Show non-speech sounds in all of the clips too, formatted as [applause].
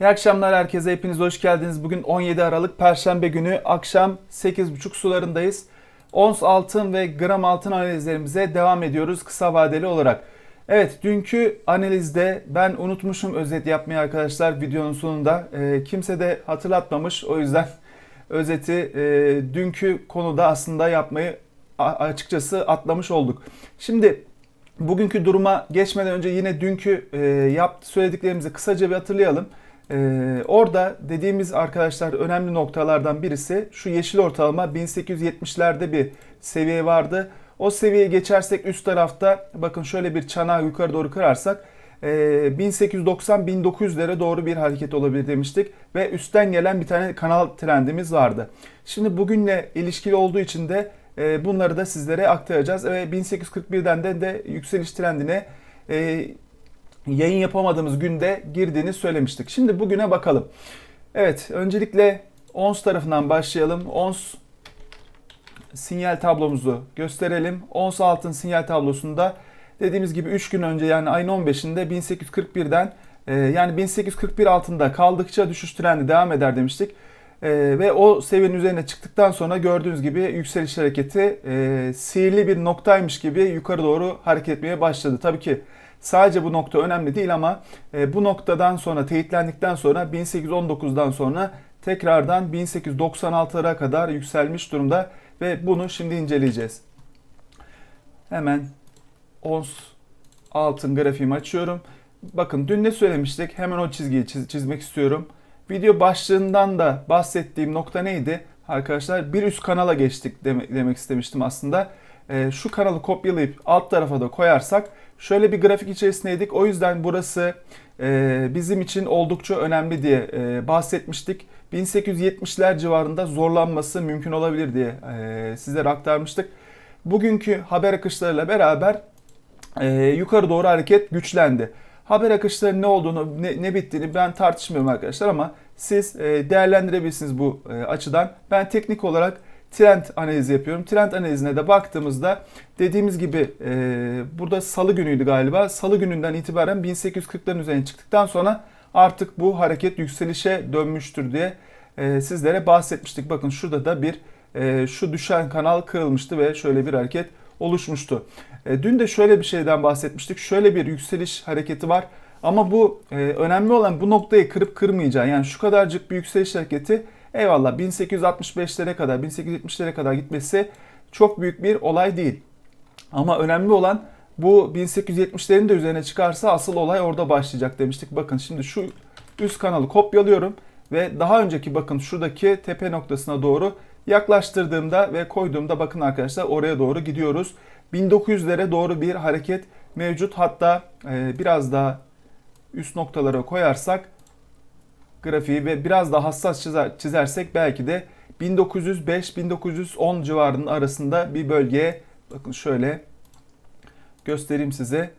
İyi akşamlar herkese. Hepiniz hoş geldiniz. Bugün 17 Aralık Perşembe günü akşam 8.30 sularındayız. Ons altın ve gram altın analizlerimize devam ediyoruz kısa vadeli olarak. Evet dünkü analizde ben unutmuşum özet yapmayı arkadaşlar videonun sonunda. E, kimse de hatırlatmamış o yüzden [laughs] özeti e, dünkü konuda aslında yapmayı açıkçası atlamış olduk. Şimdi bugünkü duruma geçmeden önce yine dünkü e, yaptı söylediklerimizi kısaca bir hatırlayalım. Ee, orada dediğimiz arkadaşlar önemli noktalardan birisi şu yeşil ortalama 1870'lerde bir seviye vardı. O seviyeye geçersek üst tarafta bakın şöyle bir çanağı yukarı doğru kırarsak e, 1890-1900'lere doğru bir hareket olabilir demiştik. Ve üstten gelen bir tane kanal trendimiz vardı. Şimdi bugünle ilişkili olduğu için de e, bunları da sizlere aktaracağız. Ve 1841'den de, de yükseliş trendine e, yayın yapamadığımız günde girdiğini söylemiştik. Şimdi bugüne bakalım. Evet, öncelikle ONS tarafından başlayalım. ONS sinyal tablomuzu gösterelim. ONS altın sinyal tablosunda dediğimiz gibi 3 gün önce yani ayın 15'inde 1841'den e, yani 1841 altında kaldıkça düşüş trendi devam eder demiştik. E, ve o seviyenin üzerine çıktıktan sonra gördüğünüz gibi yükseliş hareketi e, sihirli bir noktaymış gibi yukarı doğru hareket etmeye başladı. Tabii ki Sadece bu nokta önemli değil ama e, bu noktadan sonra teyitlendikten sonra 1819'dan sonra tekrardan 1896'lara kadar yükselmiş durumda ve bunu şimdi inceleyeceğiz. Hemen ons altın grafiğimi açıyorum. Bakın dün ne söylemiştik? Hemen o çizgiyi çiz- çizmek istiyorum. Video başlığından da bahsettiğim nokta neydi? Arkadaşlar bir üst kanala geçtik demek, demek istemiştim aslında. E, şu kanalı kopyalayıp alt tarafa da koyarsak şöyle bir grafik içerisindeydik. O yüzden burası e, bizim için oldukça önemli diye e, bahsetmiştik. 1870'ler civarında zorlanması mümkün olabilir diye e, sizlere aktarmıştık. Bugünkü haber akışlarıyla beraber e, yukarı doğru hareket güçlendi. Haber akışlarının ne olduğunu, ne, ne bittiğini ben tartışmıyorum arkadaşlar ama siz e, değerlendirebilirsiniz bu e, açıdan. Ben teknik olarak trend analizi yapıyorum. Trend analizine de baktığımızda dediğimiz gibi e, burada salı günüydü galiba. Salı gününden itibaren 1840'ların üzerine çıktıktan sonra artık bu hareket yükselişe dönmüştür diye e, sizlere bahsetmiştik. Bakın şurada da bir e, şu düşen kanal kırılmıştı ve şöyle bir hareket oluşmuştu. E, dün de şöyle bir şeyden bahsetmiştik. Şöyle bir yükseliş hareketi var. Ama bu e, önemli olan bu noktayı kırıp kırmayacağı. Yani şu kadarcık bir yükseliş hareketi eyvallah 1865'lere kadar 1870'lere kadar gitmesi çok büyük bir olay değil. Ama önemli olan bu 1870'lerin de üzerine çıkarsa asıl olay orada başlayacak demiştik. Bakın şimdi şu üst kanalı kopyalıyorum ve daha önceki bakın şuradaki tepe noktasına doğru yaklaştırdığımda ve koyduğumda bakın arkadaşlar oraya doğru gidiyoruz. 1900'lere doğru bir hareket mevcut. Hatta e, biraz daha üst noktalara koyarsak grafiği ve biraz daha hassas çizer, çizersek belki de 1905-1910 civarının arasında bir bölgeye bakın şöyle göstereyim size.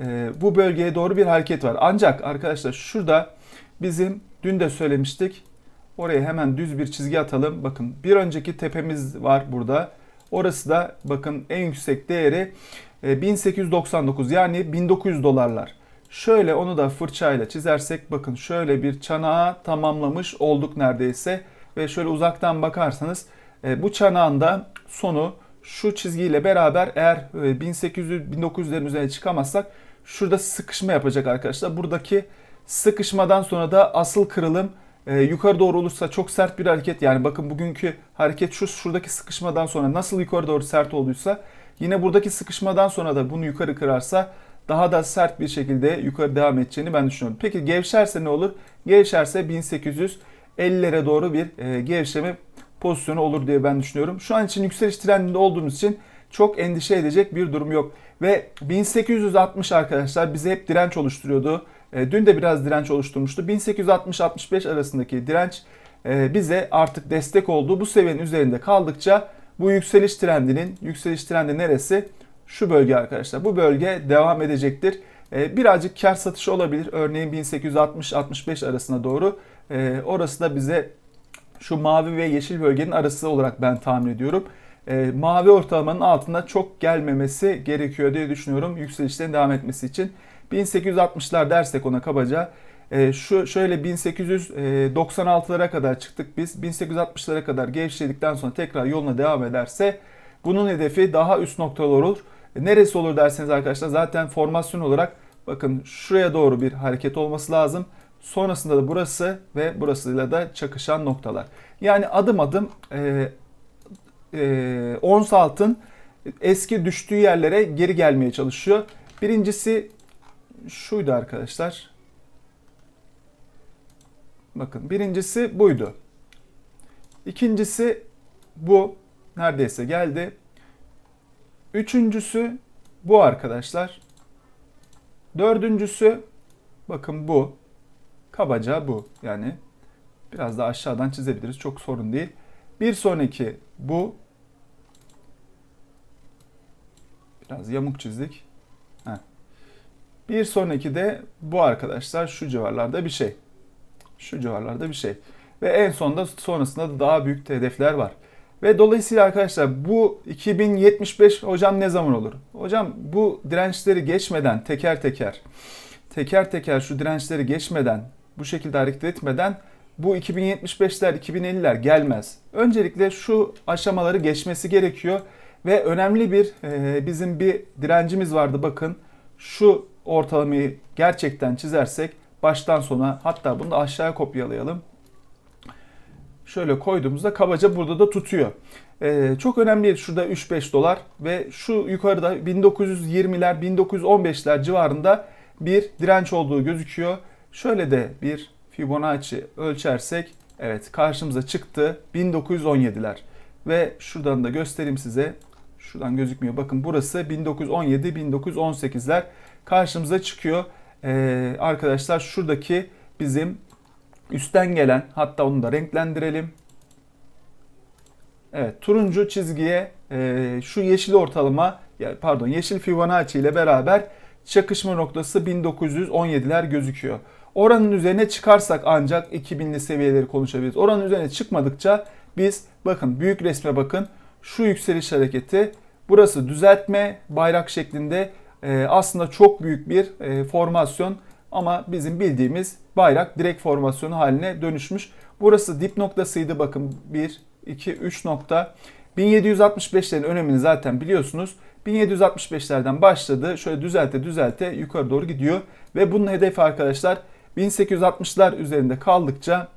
Ee, bu bölgeye doğru bir hareket var. Ancak arkadaşlar şurada bizim dün de söylemiştik. Oraya hemen düz bir çizgi atalım. Bakın bir önceki tepemiz var burada. Orası da bakın en yüksek değeri e, 1899 yani 1900 dolarlar. Şöyle onu da fırçayla çizersek bakın şöyle bir çanağı tamamlamış olduk neredeyse. Ve şöyle uzaktan bakarsanız e, bu çanağın da sonu şu çizgiyle beraber eğer e, 1800-1900'lerin üzerine çıkamazsak şurada sıkışma yapacak arkadaşlar. Buradaki sıkışmadan sonra da asıl kırılım e, yukarı doğru olursa çok sert bir hareket. Yani bakın bugünkü hareket şu şuradaki sıkışmadan sonra nasıl yukarı doğru sert olduysa yine buradaki sıkışmadan sonra da bunu yukarı kırarsa daha da sert bir şekilde yukarı devam edeceğini ben düşünüyorum. Peki gevşerse ne olur? Gevşerse 1850'lere doğru bir e, gevşeme pozisyonu olur diye ben düşünüyorum. Şu an için yükseliş trendinde olduğumuz için çok endişe edecek bir durum yok. Ve 1860 arkadaşlar bize hep direnç oluşturuyordu. E, dün de biraz direnç oluşturmuştu. 1860-65 arasındaki direnç e, bize artık destek oldu. Bu seviyenin üzerinde kaldıkça bu yükseliş trendinin, yükseliş trendi neresi? Şu bölge arkadaşlar. Bu bölge devam edecektir. E, birazcık kar satışı olabilir. Örneğin 1860-65 arasına doğru. E, orası da bize şu mavi ve yeşil bölgenin arası olarak ben tahmin ediyorum. E, mavi ortalamanın altında çok gelmemesi gerekiyor diye düşünüyorum yükselişlerin devam etmesi için. 1860'lar dersek ona kabaca E, şu şöyle 1896'lara kadar çıktık biz. 1860'lara kadar gevşedikten sonra tekrar yoluna devam ederse bunun hedefi daha üst noktalar olur. E, neresi olur derseniz arkadaşlar zaten formasyon olarak bakın şuraya doğru bir hareket olması lazım. Sonrasında da burası ve burasıyla da çakışan noktalar. Yani adım adım e, e, ons altın eski düştüğü yerlere geri gelmeye çalışıyor. Birincisi şuydu arkadaşlar. Bakın birincisi buydu. İkincisi bu. Neredeyse geldi. Üçüncüsü bu arkadaşlar. Dördüncüsü bakın bu. Kabaca bu. Yani biraz da aşağıdan çizebiliriz. Çok sorun değil. Bir sonraki bu. Biraz yamuk çizdik. Heh. Bir sonraki de bu arkadaşlar şu civarlarda bir şey. Şu civarlarda bir şey. Ve en sonunda sonrasında da daha büyük hedefler var. Ve dolayısıyla arkadaşlar bu 2075 hocam ne zaman olur? Hocam bu dirençleri geçmeden teker teker teker teker şu dirençleri geçmeden bu şekilde hareket etmeden bu 2075'ler 2050'ler gelmez. Öncelikle şu aşamaları geçmesi gerekiyor ve önemli bir e, bizim bir direncimiz vardı bakın. Şu ortalamayı gerçekten çizersek baştan sona hatta bunu da aşağıya kopyalayalım. Şöyle koyduğumuzda kabaca burada da tutuyor. Ee, çok önemli. Şurada 3-5 dolar ve şu yukarıda 1920'ler 1915'ler civarında bir direnç olduğu gözüküyor. Şöyle de bir Fibonacci ölçersek evet karşımıza çıktı 1917'ler. Ve şuradan da göstereyim size. Şuradan gözükmüyor. Bakın burası 1917-1918'ler karşımıza çıkıyor. Ee, arkadaşlar şuradaki bizim üstten gelen hatta onu da renklendirelim. Evet turuncu çizgiye e, şu yeşil ortalama pardon yeşil Fibonacci ile beraber çakışma noktası 1917'ler gözüküyor. Oranın üzerine çıkarsak ancak 2000'li seviyeleri konuşabiliriz. Oranın üzerine çıkmadıkça biz bakın büyük resme bakın şu yükseliş hareketi burası düzeltme bayrak şeklinde e, aslında çok büyük bir e, formasyon ama bizim bildiğimiz bayrak direkt formasyonu haline dönüşmüş. Burası dip noktasıydı bakın 1, 2, 3 nokta. 1765'lerin önemini zaten biliyorsunuz. 1765'lerden başladı. Şöyle düzelte düzelte yukarı doğru gidiyor. Ve bunun hedefi arkadaşlar 1860'lar üzerinde kaldıkça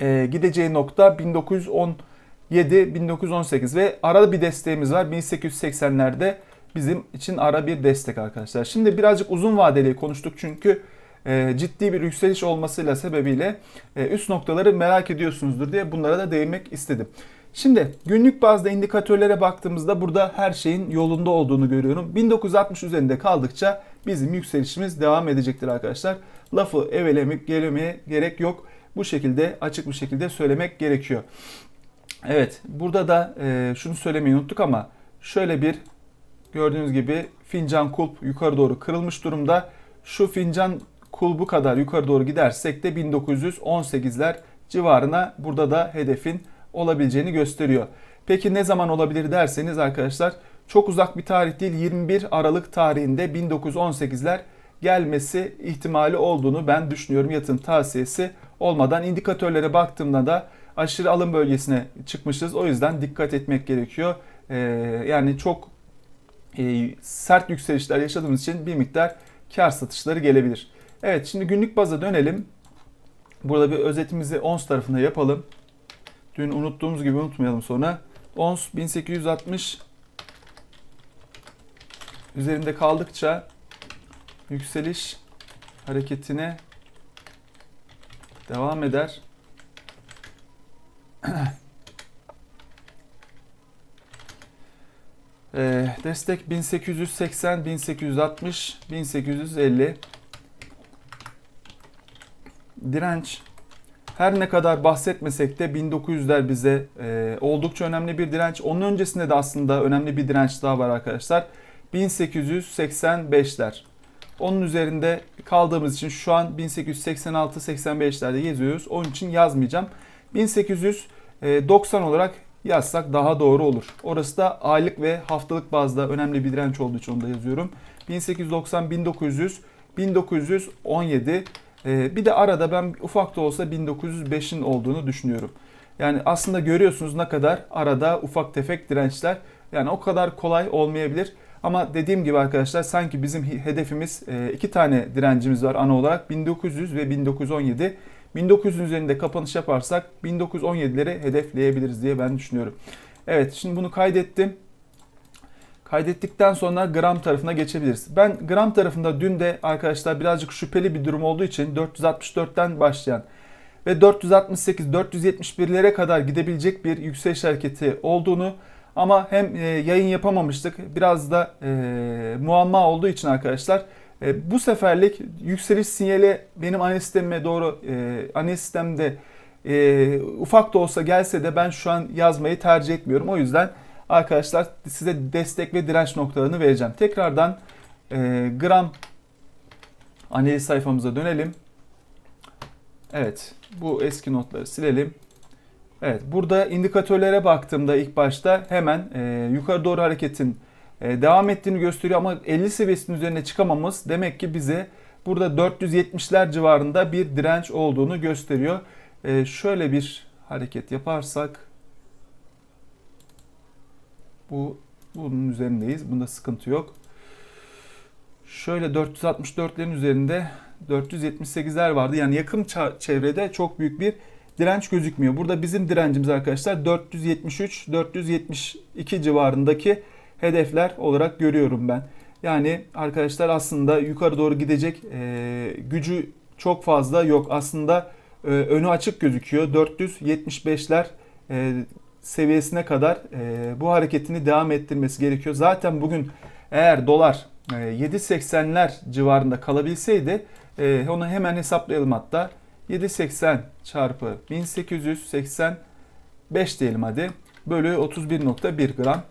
e, gideceği nokta 1917 1918 ve arada bir desteğimiz var. 1880'lerde bizim için ara bir destek arkadaşlar. Şimdi birazcık uzun vadeli konuştuk çünkü ciddi bir yükseliş olmasıyla sebebiyle e, üst noktaları merak ediyorsunuzdur diye bunlara da değinmek istedim. Şimdi günlük bazda indikatörlere baktığımızda burada her şeyin yolunda olduğunu görüyorum. 1960 üzerinde kaldıkça bizim yükselişimiz devam edecektir arkadaşlar. Lafı evelemeyip gelemeye gerek yok. Bu şekilde açık bir şekilde söylemek gerekiyor. Evet burada da e, şunu söylemeyi unuttuk ama şöyle bir gördüğünüz gibi fincan kulp yukarı doğru kırılmış durumda. Şu fincan kulbu kadar yukarı doğru gidersek de 1918'ler civarına burada da hedefin olabileceğini gösteriyor. Peki ne zaman olabilir derseniz arkadaşlar çok uzak bir tarih değil 21 Aralık tarihinde 1918'ler gelmesi ihtimali olduğunu ben düşünüyorum yatırım tavsiyesi olmadan indikatörlere baktığımda da aşırı alım bölgesine çıkmışız. O yüzden dikkat etmek gerekiyor. Ee, yani çok e, sert yükselişler yaşadığımız için bir miktar kar satışları gelebilir. Evet şimdi günlük baza dönelim. Burada bir özetimizi ons tarafında yapalım. Dün unuttuğumuz gibi unutmayalım sonra. Ons 1860 üzerinde kaldıkça yükseliş hareketine devam eder. [clears throat] Ee, destek 1880, 1860, 1850. Direnç her ne kadar bahsetmesek de 1900'ler bize e, oldukça önemli bir direnç. Onun öncesinde de aslında önemli bir direnç daha var arkadaşlar. 1885'ler. Onun üzerinde kaldığımız için şu an 1886-85'lerde geziyoruz. Onun için yazmayacağım. 1890 olarak yazsak daha doğru olur. Orası da aylık ve haftalık bazda önemli bir direnç olduğu için onu da yazıyorum. 1890, 1900, 1917 E, bir de arada ben ufak da olsa 1905'in olduğunu düşünüyorum. Yani aslında görüyorsunuz ne kadar arada ufak tefek dirençler. Yani o kadar kolay olmayabilir. Ama dediğim gibi arkadaşlar sanki bizim hedefimiz e, iki tane direncimiz var ana olarak 1900 ve 1917. 1900 üzerinde kapanış yaparsak 1917'leri hedefleyebiliriz diye ben düşünüyorum. Evet şimdi bunu kaydettim. Kaydettikten sonra gram tarafına geçebiliriz. Ben gram tarafında dün de arkadaşlar birazcık şüpheli bir durum olduğu için 464'ten başlayan ve 468-471'lere kadar gidebilecek bir yükseliş hareketi olduğunu ama hem e, yayın yapamamıştık biraz da e, muamma olduğu için arkadaşlar e, bu seferlik yükseliş sinyali benim analiz sistemime doğru e, analiz sistemde e, ufak da olsa gelse de ben şu an yazmayı tercih etmiyorum. O yüzden arkadaşlar size destek ve direnç noktalarını vereceğim. Tekrardan e, gram analiz sayfamıza dönelim. Evet bu eski notları silelim. Evet burada indikatörlere baktığımda ilk başta hemen e, yukarı doğru hareketin e, devam ettiğini gösteriyor ama 50 seviyesinin üzerine çıkamamız demek ki bize burada 470'ler civarında bir direnç olduğunu gösteriyor. E, şöyle bir hareket yaparsak bu bunun üzerindeyiz. Bunda sıkıntı yok. Şöyle 464'lerin üzerinde 478'ler vardı. Yani yakın çevrede çok büyük bir direnç gözükmüyor. Burada bizim direncimiz arkadaşlar 473 472 civarındaki hedefler olarak görüyorum ben. Yani arkadaşlar aslında yukarı doğru gidecek e, gücü çok fazla yok. Aslında e, önü açık gözüküyor. 475'ler e, seviyesine kadar e, bu hareketini devam ettirmesi gerekiyor. Zaten bugün eğer dolar e, 7.80'ler civarında kalabilseydi e, onu hemen hesaplayalım hatta. 780 çarpı 1885 diyelim hadi. Bölü 31.1 gram.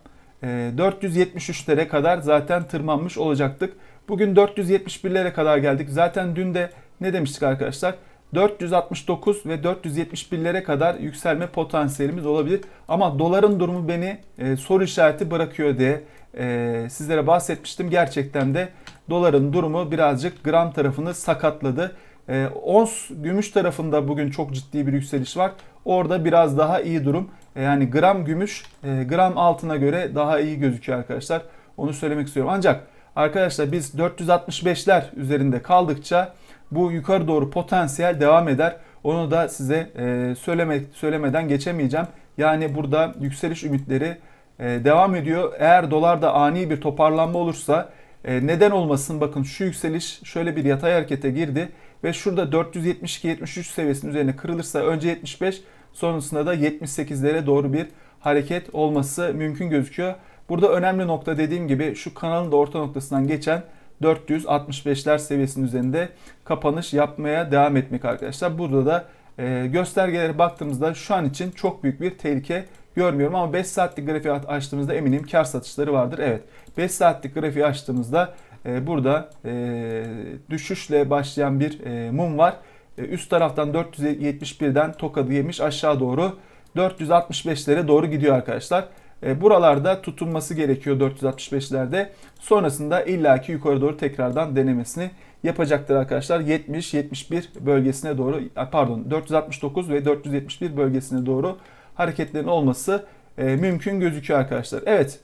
473'lere ee, kadar zaten tırmanmış olacaktık. Bugün 471'lere kadar geldik. Zaten dün de ne demiştik arkadaşlar? 469 ve 471'lere kadar yükselme potansiyelimiz olabilir. Ama doların durumu beni e, soru işareti bırakıyor diye e, sizlere bahsetmiştim. Gerçekten de doların durumu birazcık gram tarafını sakatladı. E, ons gümüş tarafında bugün çok ciddi bir yükseliş var. Orada biraz daha iyi durum. E, yani gram gümüş e, gram altına göre daha iyi gözüküyor arkadaşlar. Onu söylemek istiyorum. Ancak arkadaşlar biz 465'ler üzerinde kaldıkça bu yukarı doğru potansiyel devam eder. Onu da size e, söyleme, söylemeden geçemeyeceğim. Yani burada yükseliş ümitleri devam ediyor. Eğer dolarda ani bir toparlanma olursa neden olmasın bakın şu yükseliş şöyle bir yatay harekete girdi ve şurada 472-73 seviyesinin üzerine kırılırsa önce 75 sonrasında da 78'lere doğru bir hareket olması mümkün gözüküyor. Burada önemli nokta dediğim gibi şu kanalın da orta noktasından geçen 465'ler seviyesinin üzerinde kapanış yapmaya devam etmek arkadaşlar. Burada da e, göstergelere baktığımızda şu an için çok büyük bir tehlike görmüyorum ama 5 saatlik grafiği açtığımızda eminim kar satışları vardır. Evet 5 saatlik grafiği açtığımızda e, burada e, düşüşle başlayan bir e, mum var. E, üst taraftan 471'den tokadı yemiş aşağı doğru 465'lere doğru gidiyor arkadaşlar. E, buralarda tutunması gerekiyor 465'lerde. Sonrasında illaki yukarı doğru tekrardan denemesini yapacaktır arkadaşlar. 70-71 bölgesine doğru pardon 469 ve 471 bölgesine doğru hareketlerin olması e, mümkün gözüküyor arkadaşlar. Evet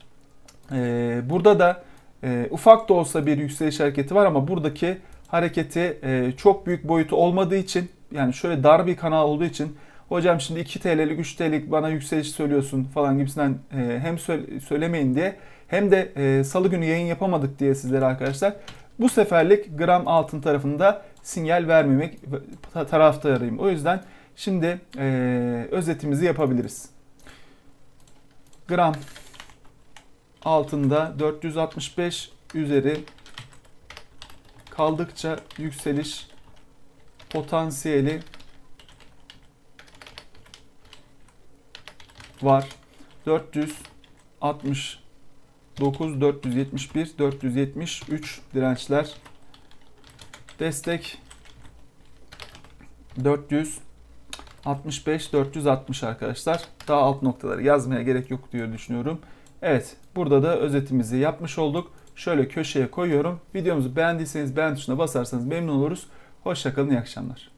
burada da ufak da olsa bir yükseliş hareketi var ama buradaki hareketi e, çok büyük boyutu olmadığı için yani şöyle dar bir kanal olduğu için hocam şimdi 2 TL'lik 3 TL'lik bana yükseliş söylüyorsun falan gibisinden e, hem söylemeyin diye hem de e, salı günü yayın yapamadık diye sizlere arkadaşlar bu seferlik gram altın tarafında sinyal vermemek taraftarıyım. O yüzden şimdi e, özetimizi yapabiliriz. Gram altında 465 üzeri kaldıkça yükseliş potansiyeli var. 469, 471, 473 dirençler. Destek 465, 460 arkadaşlar. Daha alt noktaları yazmaya gerek yok diye düşünüyorum. Evet, burada da özetimizi yapmış olduk şöyle köşeye koyuyorum. Videomuzu beğendiyseniz beğen tuşuna basarsanız memnun oluruz. Hoşçakalın, iyi akşamlar.